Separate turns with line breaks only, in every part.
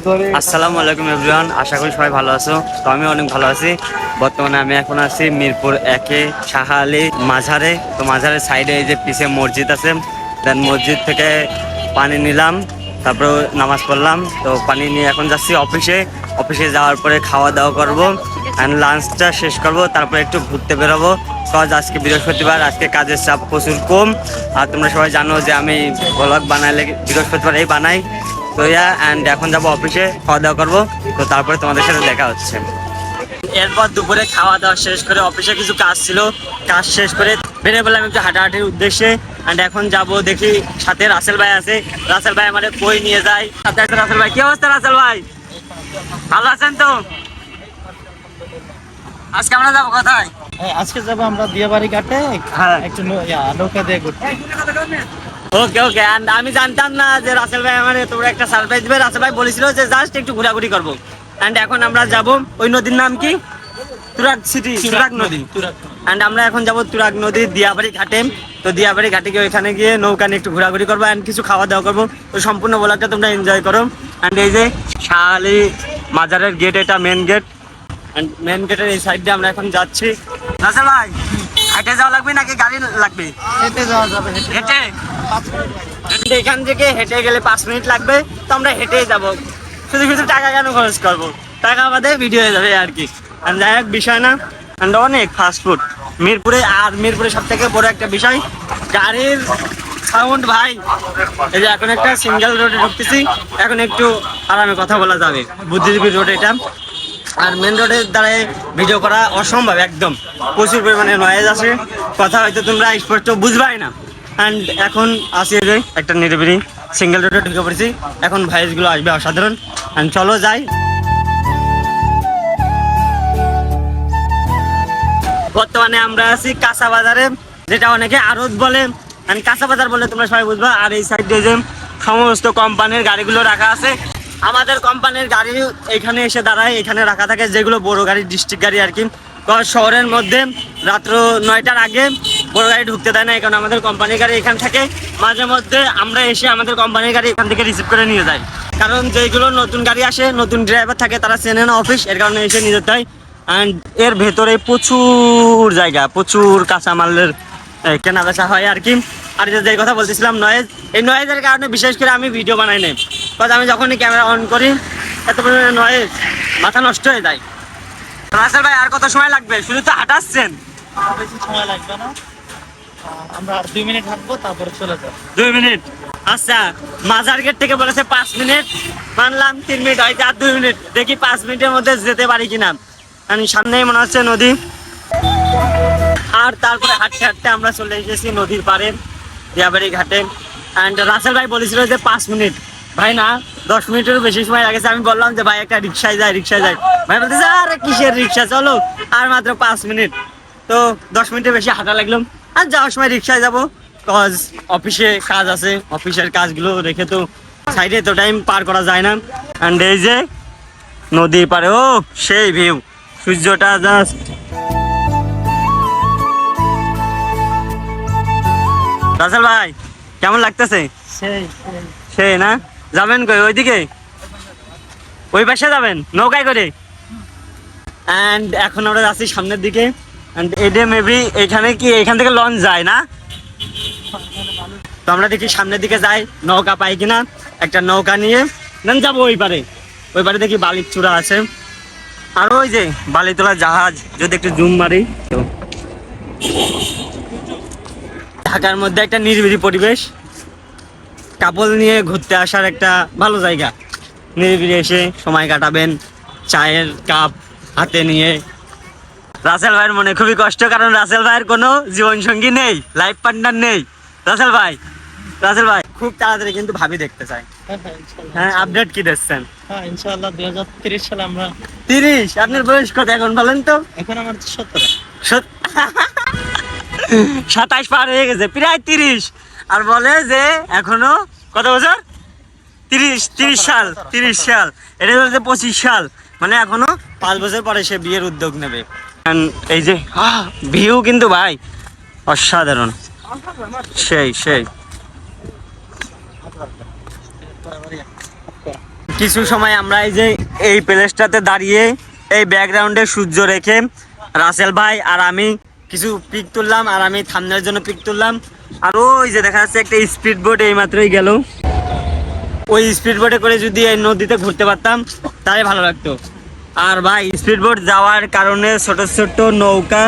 আসসালামু আলাইকুম এভরিওয়ান, আশা করি সবাই ভালো আছো। তো আমি অনেক ভালো আছি। বর্তমানে আমি এখন আছি মিরপুর একে শাহা আলী মাঝারে। তো মাঝারের সাইডে এই যে পিছে মসজিদ আছে, দেন মসজিদ থেকে পানি নিলাম তারপরে নামাজ পড়লাম। তো পানি নিয়ে এখন যাচ্ছি অফিসে। অফিসে যাওয়ার পরে খাওয়া দাওয়া করব অ্যান্ড লাঞ্চটা শেষ করব, তারপরে একটু ঘুরতে বেরোবো। কজ আজকে বৃহস্পতিবার, আজকে কাজের চাপ প্রচুর কম। আর তোমরা সবাই জানো যে আমি ব্লগ বানাইলে বৃহস্পতিবার এই বানাই। তো ইয়া অ্যান্ড এখন যাব অফিসে খাওয়া দাওয়া করব। তো তারপরে তোমাদের সাথে দেখা হচ্ছে। এরপর দুপুরে খাওয়া দাওয়া শেষ করে অফিসে কিছু কাজ ছিল। কাজ শেষ করে বেরিয়ে বললাম একটু হাঁটাহাঁটির উদ্দেশ্যে। অ্যান্ড এখন যাব দেখি সাথে রাসেল ভাই আছে। রাসেল ভাই আমাদের বই নিয়ে যায়? সাথে আছে রাসেল ভাই। কি অবস্থা রাসেল ভাই? ভালো আছেন তো? আজকে আমরা যাব কোথায়?
হ্যাঁ, আজকে যাব আমরা দিয়াবাড়ি ঘাটে।
হ্যাঁ।
একটু নৌকা দিয়ে ঘুরতে।
ওকে ওকে অ্যান্ড আমি জানতাম না যে রাসেল ভাই আমার তোমরা একটা সারপ্রাইজ দিবে। রাসেল ভাই বলেছিল যে জাস্ট একটু ঘোরাঘুরি করব। অ্যান্ড এখন আমরা যাব ওই নদীর নাম কি? তুরাগ সিটি তুরাগ নদী। অ্যান্ড আমরা এখন যাব তুরাগ নদী দিয়াবাড়ি ঘাটে। তো দিয়াবাড়ি ঘাটে গিয়ে ওইখানে গিয়ে নৌকা নিয়ে একটু ঘোরাঘুরি করব অ্যান্ড কিছু খাওয়া দাওয়া করব। তো সম্পূর্ণ ব্লগটা তোমরা এনজয় করো। অ্যান্ড এই যে শাহালি মাজারের গেট এটা মেন গেট অ্যান্ড মেন গেটের এই সাইড দিয়ে আমরা এখন যাচ্ছি। রাসেল ভাই হাইটে যাওয়া লাগবে নাকি গাড়ি লাগবে?
হেঁটে যাওয়া যাবে হেঁটে
হেঁটে? এখান থেকে হেঁটে গেলে পাঁচ মিনিট লাগবে তো আমরা হেঁটেই যাব। শুধু শুধু টাকা কেন খরচ করব? টাকা আমাদের ভিডিও হয়ে যাবে আর কি। আর যাই হোক বিষয় না। And অনেক ফাস্ট ফুড মিরপুরে আর মিরপুরে সব থেকে বড় একটা বিষয় গাড়ির সাউন্ড ভাই। এই যে এখন একটা সিঙ্গেল রোডে ঢুকতেছি এখন একটু আরামে কথা বলা যাবে। বুদ্ধিজীবী রোড এটা। আর মেন রোডের দ্বারা ভিডিও করা অসম্ভব, একদম। প্রচুর পরিমাণে নয়েজ আছে। কথা হয়তো তোমরা স্পষ্ট বুঝবাই না। অ্যান্ড এখন আসি একটা নিরিবিলি সিঙ্গেল রোডে ঢুকে পড়েছি। এখন ভাইসগুলো আসবে অসাধারণ। অ্যান্ড চলো যাই। বর্তমানে আমরা আছি কাঁচা বাজারে যেটা অনেকে আড়ত বলে। কাঁচা বাজার বলে তোমরা সবাই বুঝবা। আর এই সাইডে যে সমস্ত কোম্পানির গাড়িগুলো রাখা আছে আমাদের কোম্পানির গাড়ি এখানে এসে দাঁড়ায়, এখানে রাখা থাকে যেগুলো বড় গাড়ি, ডিস্ট্রিক্ট গাড়ি আর কি। শহরের মধ্যে রাত্র নয়টার আগে বড় গাড়ি ঢুকতে দেয় না কারণ আমাদের কোম্পানির গাড়ি এখান থাকে। মাঝে মধ্যে আমরা এসে আমাদের কোম্পানির গাড়ি এখান থেকে রিসিভ করে নিয়ে যাই। কারণ যেগুলো নতুন গাড়ি আসে, নতুন ড্রাইভার থাকে, তারা চেনে না অফিস এর কারণে এসে নিয়ে যেতে হয়। অ্যান্ড এর ভেতরে প্রচুর জায়গা, প্রচুর কাঁচামালের কেনা বেচা হয় আর কি। আর যে যে কথা বলতেছিলাম নয়েজ এই নয়েজের কারণে বিশেষ করে আমি ভিডিও বানাই নাই। কারণ আমি যখনই ক্যামেরা অন করি এত পরিমাণে নয়েজ মাথা নষ্ট হয়ে যায়। রাসেল ভাই আর কত সময় লাগবে? শুধু তো হাঁটাচ্ছেন।
বেশি সময় লাগবে না। আমরা দুই মিনিট হাঁটবো তারপরে চলে যাব।
দুই মিনিট? আচ্ছা মাজার গেট থেকে বলেছে পাঁচ মিনিট। মানলাম তিন মিনিট হয়তো আর দুই মিনিট। দেখি পাঁচ মিনিটের মধ্যে যেতে পারি কিনা। কারণ সামনেই মনে হচ্ছে নদী। আর তারপরে হাঁটতে হাঁটতে আমরা চলে এসেছি নদীর পাড়ে। দিয়াবাড়ি ঘাটে। অ্যান্ড রাসেল ভাই বলেছিল যে পাঁচ মিনিট। ভাই না, দশ মিনিটেরও বেশি সময় লাগেছে। আমি বললাম যে, ভাই, একটা রিক্সায় যায় রিক্সায় যায়। ভাই বলতেছে, আরে, কিসের রিক্সা? চলো, আর মাত্র পাঁচ মিনিট। তো দশ মিনিটের বেশি হাঁটা লাগলাম আর যাওয়ার সময় রিক্সায় যাব কজ অফিসে কাজ আছে। অফিসের কাজগুলো রেখে তো সাইডে তো টাইম পার করা যায় না। অ্যান্ড এই যে, নদীর পারে ও, সেই ভিউ সূর্যটা জাস্ট রাসেল ভাই কেমন লাগতেছে?
সেই
না? যাবেন কই ওইদিকে? ওই পাশে যাবেন নৌকায় করে? অ্যান্ড এখন আমরা যাচ্ছি সামনের দিকে। অ্যান্ড এডে মেবি এখানে কি এখান থেকে লঞ্চ যায় না? তো আমরা দেখি সামনের দিকে যাই নৌকা পাই কিনা? একটা নৌকা নিয়ে দেন যাব ওই পারে। ওই পারে দেখি বালির চূড়া আছে। আর ওই যে বালি তোলা জাহাজ যদি একটু জুম মারি। তো ঢাকার মধ্যে একটা নিরিবিলি পরিবেশ। কাপল নিয়ে ঘুরতে আসার একটা ভালো জায়গা। নিরিবিলি এসে সময় কাটাবেন চায়ের কাপ হাতে নিয়ে। রাসেল ভাইয়ের মনে খুবই কষ্ট কারণ রাসেল ভাইয়ের কোনো জীবনসঙ্গী নেই লাইফ পার্টনার নেই। রাসেল ভাই রাসেল ভাই খুব তাড়াতাড়ি কিন্তু ভাবি দেখতে চাই।
হ্যাঁ
আপডেট কি দেখছেন?
হ্যাঁ ইনশাআল্লাহ 2030 সালে আমরা
30 আপনার বয়স কত এখন বলেন তো?
এখন আমার 17
17 সাতাশ পার হয়ে গেছে প্রায় তিরিশ। আর বলে যে এখনও কত বছর? তিরিশ তিরিশ সাল তিরিশ সাল। এটা হচ্ছে পঁচিশ সাল। মানে এখনও পাঁচ বছর পরে সে বিয়ের উদ্যোগ নেবে। এই যে ভিউ কিন্তু ভাই অসাধারণ। সেই সেই। কিছু সময় আমরা এই যে এই প্লেসটাতে দাঁড়িয়ে এই ব্যাকগ্রাউন্ডে সূর্য রেখে রাসেল ভাই আর আমি কিছু পিক তুললাম আর আমি থামনের জন্য পিক তুললাম। আর ওই যে দেখা যাচ্ছে একটা স্পিড বোট এই মাত্রই গেল। ওই স্পিড বোটে করে যদি এই নদীতে ঘুরতে পারতাম তাহলে ভালো লাগতো। আর ভাই স্পিড বোট যাওয়ার কারণে ছোট ছোট নৌকা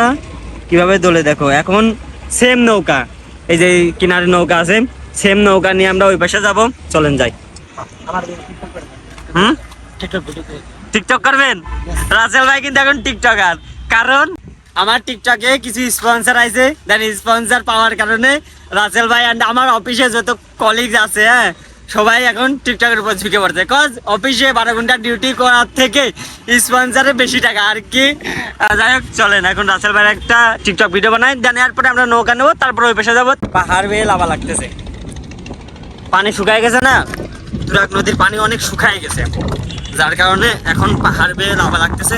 কীভাবে দোলে দেখো? এখন সেম নৌকা। এই যে কিনারে নৌকা আছে সেম নৌকা নিয়ে আমরা ওই পাশে যাব। চলেন যাই।
টিকটক।
হুম
টিকটক
টিকটক করবেন? রাসেল ভাই কিন্তু এখন টিকটকার কারণ আমার টিকটকে কিছু স্পন্সর আছে দেন স্পন্সর পাওয়ার কারণে রাসেল ভাই অ্যান্ড আমার অফিসে যত কলিগস আছে হ্যাঁ সবাই এখন টিকটকের উপর ঝুঁকে পড়ছে। কজ অফিসে বারো ঘণ্টা ডিউটি করার থেকে স্পন্সারে বেশি টাকা। আর কি যাই হোক, চলেন, এখন রাসেল ভাইয়ের একটা টিকটক ভিডিও বানাই দেন এরপরে আমরা নৌকা নেব, তারপরে ওই পেশে যাব। পাহাড় বেয়ে লাভা লাগতেছে। পানি শুকায় গেছে না? তুরাগ নদীর পানি অনেক শুকায় গেছে। যার কারণে এখন পাহাড় বেয়ে লাভা লাগতেছে।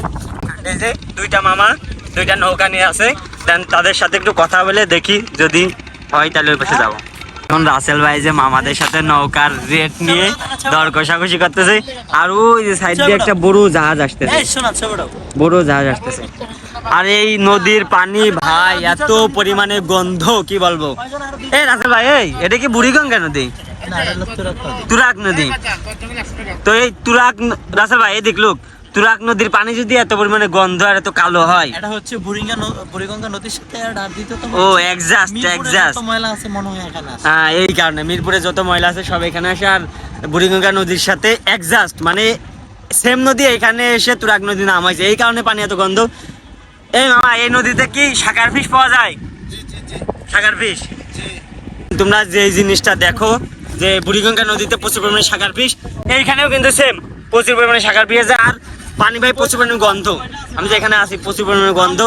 দুইটা মামা দুইটা নৌকা নিয়ে আছে। দেন তাদের সাথে একটু কথা বলে দেখি যদি হয় তাহলে ওই পাশে যাব। এখন রাসেল ভাই যে মামাদের সাথে নৌকার রেট নিয়ে দর কষাকষি করতেছে আর ওই যে সাইড দিয়ে একটা বড় জাহাজ আসতেছে। বড় জাহাজ আসতেছে। আর এই নদীর পানি ভাই এত পরিমাণে গন্ধ কি বলব? এই রাসেল ভাই এই এটা কি বুড়িগঙ্গা নদী?
না এটা লোক তোরা কর।
তুরাগ নদী। তো এই তুরাগ ন- রাসেল ভাই এদিক লোক। তুরাগ নদীর পানি যদি এত পরিমাণে গন্ধ আর এত কালো হয়?
এটা হচ্ছে বুড়িঙ্গা বুড়িগঙ্গা নদীর সাথে আর আর দ্বিতীয়ত
ও এক্সাস্ট এক্সাস্ট
ময়লা আছে মনে হয় এখানে
হ্যাঁ এই কারণে মিরপুরে যত ময়লা আছে সব এখানে আসে আর বুড়িগঙ্গা নদীর সাথে এক্সাস্ট মানে সেম নদী এখানে এসে তুরাগ নদী নাম হয়েছে এই কারণে পানি এত গন্ধ। এই মামা এই নদীতে কি সাকার ফিশ পাওয়া যায়? সাকার ফিশ তোমরা যে জিনিসটা দেখো যে বুড়িগঙ্গা নদীতে প্রচুর পরিমাণে সাকার ফিশ এইখানেও কিন্তু সেম প্রচুর পরিমাণে সাকার ফিশ আছে। আর পানি ভাই প্রচুর পরিমাণে গন্ধ। আমি যে এখানে আছি, প্রচুর পরিমাণে গন্ধ।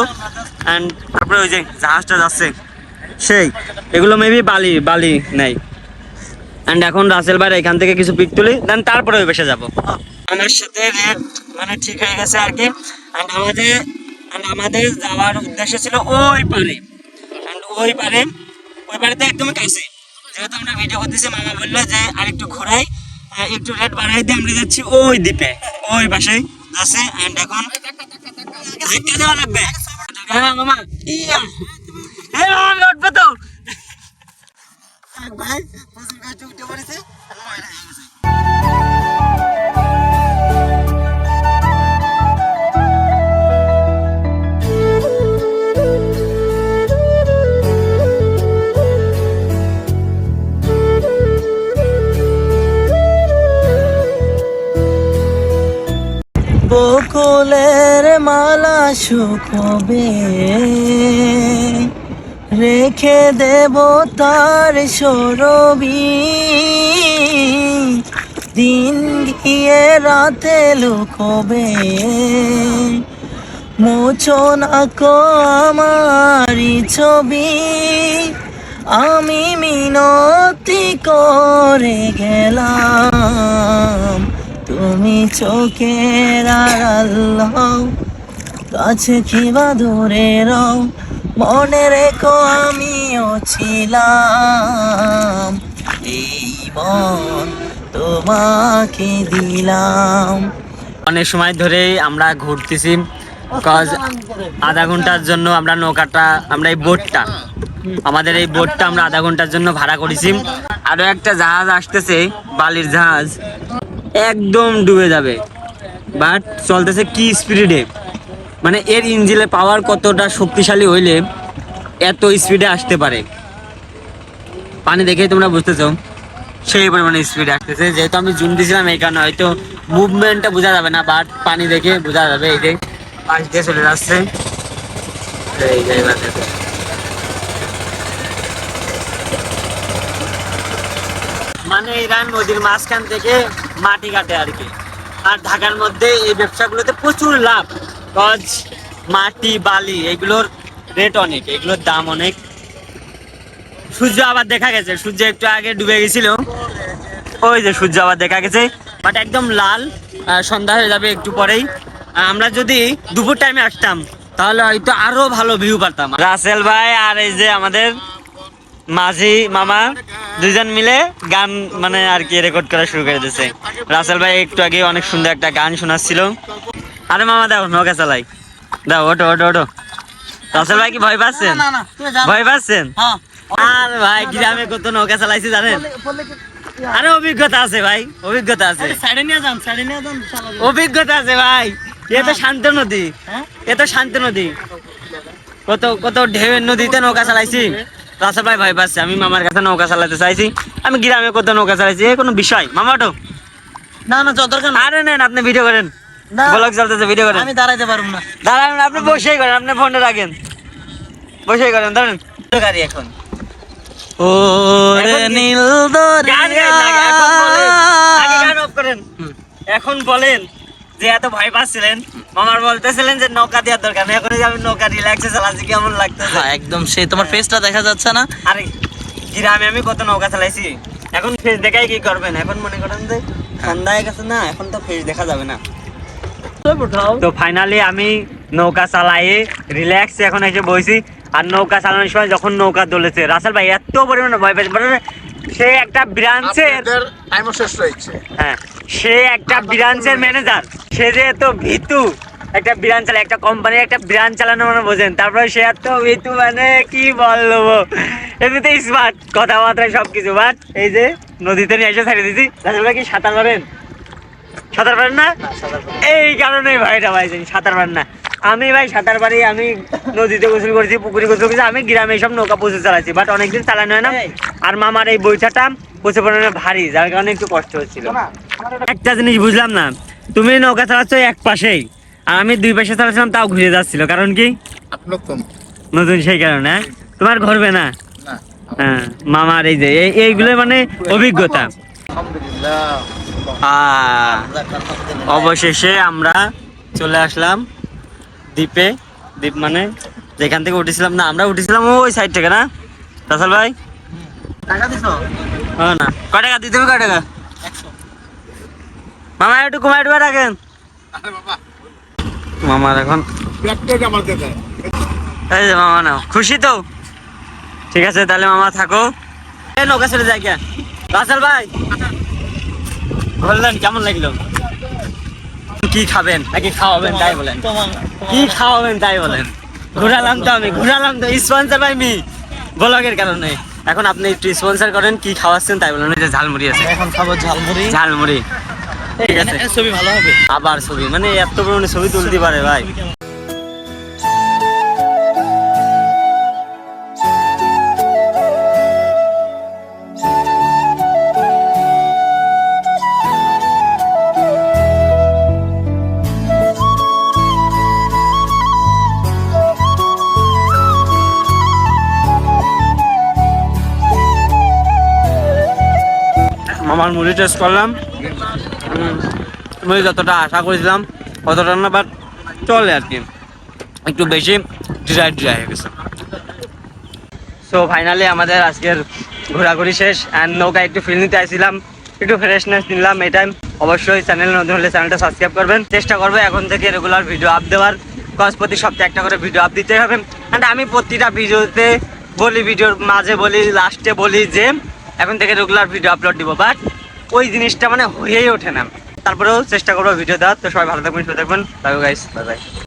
অ্যান্ড তারপরে ওই যে জাহাজটা যাচ্ছে। সেই, এগুলো মেবি বালি বালি নেই। অ্যান্ড এখন রাসেল ভাই এখান থেকে কিছু পিক তুলি দেন তারপরে ওই বেসে যাব। আমার সাথে মানে ঠিক হয়ে গেছে আর কি। অ্যান্ড আমাদের, and আমাদের যাওয়ার উদ্দেশ্য ছিল ওই পারে। অ্যান্ড ওই পারে, ওই পারেতে একদম কাছে। যেহেতু আমরা ভিডিও করতেছি, মামা বলল যে আরেকটু ঘোরাই একটু রেট বাড়াই দিয়ে আমরা যাচ্ছি ওই দ্বীপে, ওই পাশে আছে এন্ড এখন ধাক্কা দেওয়া লাগবে। হ্যাঁ মামা। ইয়া হ্যাঁ মামা, উঠবে তো। ভাই, প্রচুর গাছ উঠে পড়েছে।
মালা শুকবে রেখে দেব তার সরবি। দিন গিয়ে রাতে লুকবে। মোছো না কো আমারি ছবি। আমি মিনতি করে গেলাম। তুমি চোখের আড়াল হও। কাছে কিবা দূরে রও মনে রেখো আমিও ছিলাম। এই মন তোমাকে দিলাম।
অনেক সময় ধরেই আমরা ঘুরতেছি কজ আধা ঘণ্টার জন্য আমরা নৌকাটা, আমরা এই বোটটা, আমাদের এই বোটটা আমরা আধা ঘণ্টার জন্য ভাড়া করেছি। আরও একটা জাহাজ আসতেছে, বালির জাহাজ। একদম ডুবে যাবে। বাট চলতেছে কি স্পিডে মানে এর ইঞ্জিনে পাওয়ার কতটা শক্তিশালী হইলে এত স্পিডে আসতে পারে? পানি দেখেই তোমরা বুঝতেছো, সেই পরিমাণে স্পিড আসতেছে। যেহেতু আমি জুম দিয়েছিলাম এই কারণে হয়তো মুভমেন্টটা বোঝা যাবে না বাট পানি দেখে বোঝা যাবে এই যে চলে যাচ্ছে। এই মানে এরা নদীর মাঝখান থেকে মাটি কাটে আর কি। আর ঢাকার মধ্যে এই ব্যবসাগুলোতে প্রচুর লাভ। গজ, মাটি, বালি, এগুলোর রেট অনেক, এগুলোর দাম অনেক। সূর্য আবার দেখা গেছে, সূর্য একটু আগে ডুবে গেছিল। ওই যে সূর্য আবার দেখা গেছে বাট একদম লাল সন্ধ্যা হয়ে যাবে একটু পরেই। আমরা যদি দুপুর টাইমে আসতাম, তাহলে হয়তো আরও ভালো ভিউ পারতাম। রাসেল ভাই আর এই যে আমাদের মাঝি, মামা দুজন মিলে গান মানে আর কি রেকর্ড করা শুরু করে দিয়েছে। রাসেল ভাই একটু আগে অনেক সুন্দর একটা গান শোনাচ্ছিল। আরে মামা দাও নৌকা চালাই। দাও ওটো ওটো ওটো রাসেল ভাই কি ভয় পাচ্ছেন? ভয় পাচ্ছেন?
হ্যাঁ।
আর ভাই গ্রামে কত নৌকা চালাইছি জানেন? আরে অভিজ্ঞতা আছে ভাই অভিজ্ঞতা আছে। অভিজ্ঞতা আছে ভাই। এ তো শান্ত নদী।
হ্যাঁ?
এ তো শান্ত নদী। কত কত ঢেউয়ের নদীতে নৌকা চালাইছি। রাসেল ভাই ভয় পাচ্ছে আমি মামার কাছে নৌকা চালাতে চাইছি। আমি গ্রামে কত নৌকা চালাইছি এ কোনো বিষয়। মামাটো
না না যত
আরে নেন আপনি ভিডিও করেন। ব্লগ চলতেছে ভিডিও করেন।
আমি দাঁড়াইতে পারব না।
দাঁড়ান আপনি বসেই করেন আপনি ফোনটা রাখেন। বসেই করেন ধরেন গাড়ি এখন।
ও
রে
নীল
এখন বলেন। যে এত ভয় পাচ্ছিলেন। মামার বলতেছিলেন যে নৌকা দেওয়ার দরকার নেই। এখন আমি নৌকা রিল্যাক্সে চালাচ্ছি কেমন লাগতেছে?
হ্যাঁ একদম সে তোমার ফেসটা দেখা যাচ্ছে না?
আরে গ্রামে আমি কত নৌকা চালাইছি? এখন ফেস দেখাই কি করবেন? এখন মনে করেন যে সন্ধ্যা হয়ে গেছে না এখন তো ফেস দেখা যাবে না। তো ফাইনালি আমি নৌকা চালাই রিল্যাক্স এখন এসে বইছি। আর নৌকা চালানোর সময় যখন নৌকা দোলেছে রাসেল ভাই এত পরিমাণে ভয় পেয়েছে। মানে সে একটা ব্রাঞ্চের হ্যাঁ সে একটা ব্রাঞ্চের ম্যানেজার সে যে এত ভীতু একটা ব্রাঞ্চ চালায় একটা কোম্পানির একটা ব্রাঞ্চ চালানো মানে বোঝেন। তারপরে সে এত ভীতু মানে কি বলব? এমনিতে স্মার্ট কথাবার্তা সবকিছু। বাট এই যে নদীতে নিয়ে এসে ছেড়ে দিছি। রাসেল ভাই কি সাঁতার পারেন সাঁতার পারেন না? এই কারণে ভাইটা ভাই জানি সাঁতার পারেন না। আমি ভাই সাঁতার পারি আমি নদীতে গোসল করেছি পুকুরে গোসল করেছি আমি গ্রামে সব নৌকা প্রচুর চালাচ্ছি বাট অনেকদিন চালানো হয় না। আর মামার এই বইটাটা প্রচুর পরিমাণে ভারী যার কারণে একটু কষ্ট হচ্ছিল। একটা জিনিস বুঝলাম না তুমি নৌকা চালাচ্ছ এক পাশেই আর আমি দুই পাশে চালাচ্ছিলাম তাও ঘুরে যাচ্ছিল। কারণ কি?
নতুন
সেই কারণে হ্যাঁ? তোমার ঘরবে না?
না।
হ্যাঁ মামার এই যে এইগুলো মানে অভিজ্ঞতা।
আলহামদুলিল্লাহ।
অবশেষে আমরা চলে আসলাম দ্বীপে। দ্বীপ মানে যেখান থেকে উঠেছিলাম না আমরা উঠেছিলাম ওই সাইড থেকে না? রাসেল ভাই?
টাকা দিছো?
না। কয় টাকা? দিতে হবে কয় টাকা? মামা একটু কমাই একটু রাখেন। মামার এখন এই যে মামা নাও। খুশি তো? ঠিক আছে তাহলে মামা থাকো। এই নৌকা ছেড়ে যাই কে? রাসেল ভাই। বললেন কেমন লাগল? কি খাবেন? নাকি খাওয়াবেন? তাই বলেন। কি খাওয়াবেন? তাই বলেন। ঘুরালাম তো আমি ঘুরালাম তো। Sponsor by me. ব্লগের কারণে। এখন আপনি একটু স্পন্সার করেন কি খাওয়াচ্ছেন তাই বলেন। যে ঝালমুড়ি আছে।
এখন খাব ঝালমুড়ি।
ঝালমুড়ি। ঠিক আছে।
ছবি ভালো হবে।
আবার ছবি। মানে এত পরিমাণে ছবি তুলতে পারে ভাই। মুড়ি টেস্ট করলাম। আমি যতটা আশা করেছিলাম, অতটা না বাট চলে আর কি। একটু বেশি ড্রাই ড্রাই হয়ে গেছে। সো ফাইনালি আমাদের আজকের ঘোরাঘুরি শেষ অ্যান্ড নৌকা একটু ফিল নিতে আসছিলাম, একটু ফ্রেশনেস নিলাম এই টাইম অবশ্যই চ্যানেল নতুন হলে চ্যানেলটা সাবস্ক্রাইব করবেন। চেষ্টা করব এখন থেকে রেগুলার ভিডিও আপ দেওয়ার। কজ প্রতি সপ্তাহে একটা করে ভিডিও আপ দিতে হবে। অ্যান্ড আমি প্রতিটা ভিডিওতে বলি ভিডিওর মাঝে বলি লাস্টে বলি যে, এখন থেকে রেগুলার ভিডিও আপলোড দিব। বাট ওই জিনিসটা মানে হয়েই ওঠে না। তারপরেও চেষ্টা করব ভিডিও দেওয়ার। তো সবাই ভালো থাকবেন, সুস্থ থাকবেন। Bye guys bye bye